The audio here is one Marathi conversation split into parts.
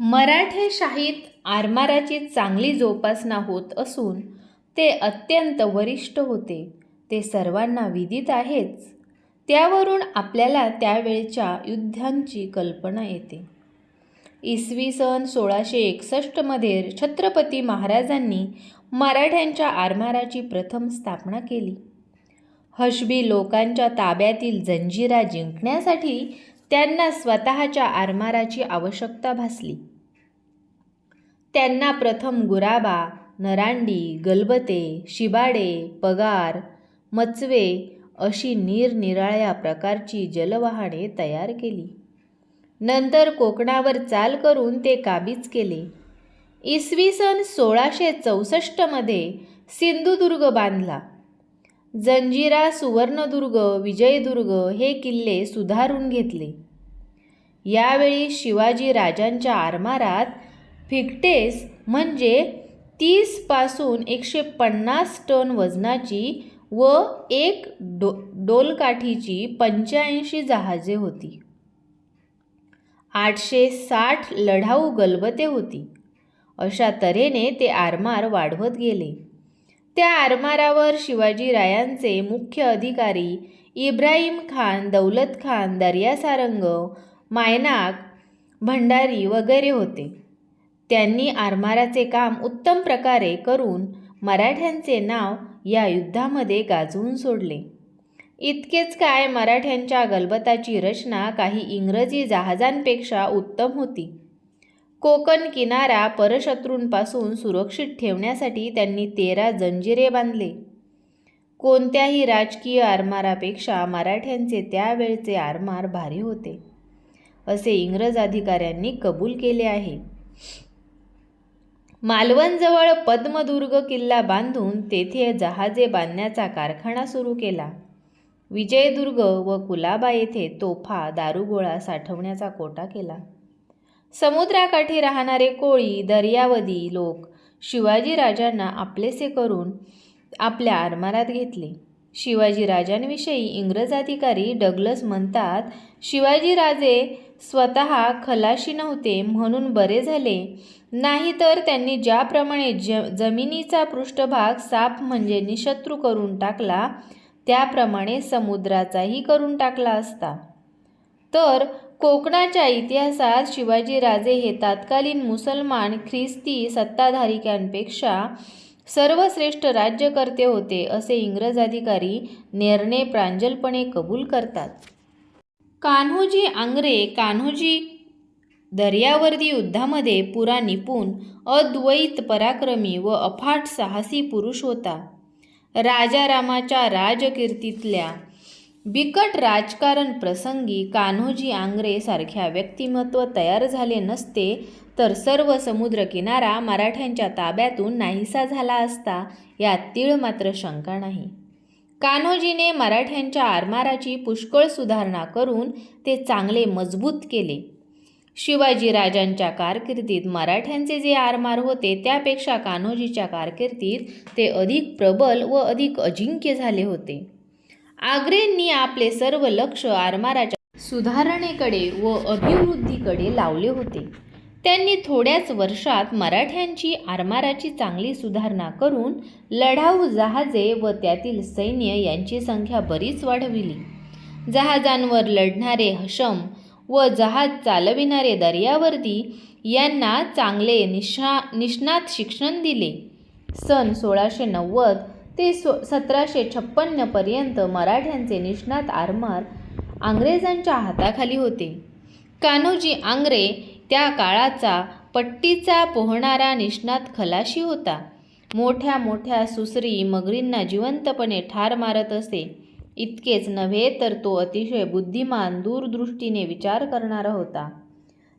मराठेशाहीत आरमाराची चांगली जोपासना होत असून ते अत्यंत वरिष्ठ होते. ते सर्वांना विदित आहेच त्यावरून आपल्याला त्यावेळच्या युद्धांची कल्पना येते. इसवी सन सोळाशे एकसष्टमध्ये छत्रपती महाराजांनी मराठ्यांच्या आरमाराची प्रथम स्थापना केली. हशबी लोकांच्या ताब्यातील जंजिरा जिंकण्यासाठी त्यांना स्वतःच्या आरमाराची आवश्यकता भासली. त्यांना प्रथम गुराबा नरांडी गलबते शिबाडे पगार मचवे अशी निरनिराळ्या प्रकारची जलवाहने तयार केली. नंतर कोकणावर चाल करून ते काबीज केले. इसवी सन सोळाशे चौसष्टमध्ये सिंधुदुर्ग बांधला. जंजिरा सुवर्णदुर्ग विजयदुर्ग हे किल्ले सुधारून घेतले. यावेळी शिवाजी राजांच्या आरमारात फिकटेस म्हणजे तीसपासून एकशे पन्नास टन वजनाची व एक डो डोलकाठीची पंच्याऐंशी जहाजे होती. आठशे साठ लढाऊ गलबते होती. अशा तऱ्हेने ते आरमार वाढवत गेले. त्या आरमारावर शिवाजीरायांचे मुख्य अधिकारी इब्राहिम खान दौलत खान दर्यासारंग मायनाक भंडारी वगैरे होते. त्यांनी आरमाराचे काम उत्तम प्रकारे करून मराठ्यांचे नाव या युद्धामध्ये गाजवून सोडले. इतकेच काय मराठ्यांच्या गलबताची रचना काही इंग्रजी जहाजांपेक्षा उत्तम होती. कोकण किनारा परशत्रूंपासून सुरक्षित ठेवण्यासाठी त्यांनी तेरा जंजिरे बांधले. कोणत्याही राजकीय आरमारापेक्षा मराठ्यांचे त्यावेळचे आरमार भारी होते. असे इंग्रज अधिकाऱ्यांनी कबूल केले आहे. मालवणजवळ पद्मदुर्ग किल्ला बांधून तेथे जहाजे बांधण्याचा कारखाना सुरू केला. विजयदुर्ग व कुलाबा येथे तोफा दारुगोळा साठवण्याचा कोटा केला. समुद्राकाठी राहणारे कोळी दर्यावदी लोक शिवाजीराजांना आपलेसे करून आपल्या आरमारात घेतले. शिवाजीराजांविषयी इंग्रज अधिकारी डगलस म्हणतात शिवाजीराजे स्वतः खलाशी नव्हते म्हणून बरे झाले. नाहीतर त्यांनी ज्याप्रमाणे ज जमिनीचा पृष्ठभाग साप म्हणजे निशत्रू करून टाकला त्याप्रमाणे समुद्राचाही करून टाकला असता. तर कोकणाच्या इतिहासात शिवाजीराजे हे तत्कालीन मुसलमान ख्रिस्ती सत्ताधारिकांपेक्षा सर्वश्रेष्ठ राज्यकर्ते होते असे इंग्रज अधिकारी नेरने प्रांजलपणे कबूल करतात. कान्होजी आंग्रे कान्होजी दर्यावर्दी युद्धामध्ये पुरा निपुण अद्वैत पराक्रमी व अफाट साहसी पुरुष होता. राजारामाच्या राजकीर्तीतल्या बिकट राजकारण प्रसंगी कान्होजी आंग्रे सारख्या व्यक्तिमत्व तयार झाले नसते तर सर्व समुद्रकिनारा मराठ्यांच्या ताब्यातून नाहीसा झाला असता यात तीळ मात्र शंका नाही. कान्होजीने मराठ्यांच्या आरमाराची पुष्कळ सुधारणा करून ते चांगले मजबूत केले. शिवाजीराजांच्या कारकिर्दीत मराठ्यांचे जे आरमार होते त्यापेक्षा कान्होजीच्या कारकिर्दीत ते अधिक प्रबल व अधिक अजिंक्य झाले होते. आग्रेंनी आपले सर्व लक्ष आरमाराच्या सुधारणेकडे व अभिवृद्धीकडे लावले होते. त्यांनी थोड्याच वर्षात मराठ्यांची आरमाराची चांगली सुधारणा करून लढाऊ जहाजे व त्यातील सैन्य यांची संख्या बरीच वाढविली. जहाजांवर लढणारे हशम व जहाज चालविणारे दर्यावर्दी यांना चांगले निशा निष्णात शिक्षण दिले. सन सोळाशे नव्वद ते सो सतराशे छप्पन्नपर्यंत मराठ्यांचे निष्णात आरमार आंग्रेजांच्या हाताखाली होते. कान्होजी आंग्रे त्या काळाचा पट्टीचा पोहणारा निष्णात खलाशी होता. मोठ्या मोठ्या सुसरी मगरींना जिवंतपणे ठार मारत असे. इतकेच नव्हे तर तो अतिशय बुद्धिमान दूरदृष्टीने विचार करणारा होता.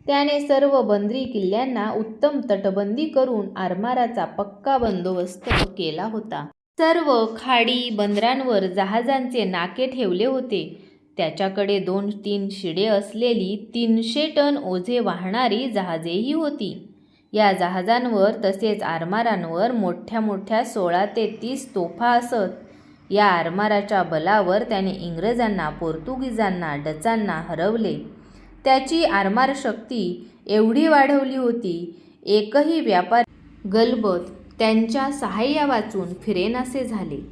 त्याने सर्व बंदरी किल्ल्यांना उत्तम तटबंदी करून आरमाराचा पक्का बंदोबस्त केला होता. सर्व खाडी बंदरांवर जहाजांचे नाके ठेवले होते. त्याच्याकडे दोन तीन शिडे असलेली तीनशे टन ओझे वाहणारी जहाजेही होती. या जहाजांवर तसेच आरमारांवर मोठ्या मोठ्या सोळा ते तीस तोफा असत. या आरमाराच्या बलावर त्याने इंग्रजांना पोर्तुगीजांना डचांना हरवले. त्याची आरमार शक्ती एवढी वाढवली होती. एकही व्यापारी गलबत त्यांच्या सहाय्या वाचून फिरेनासे झाले.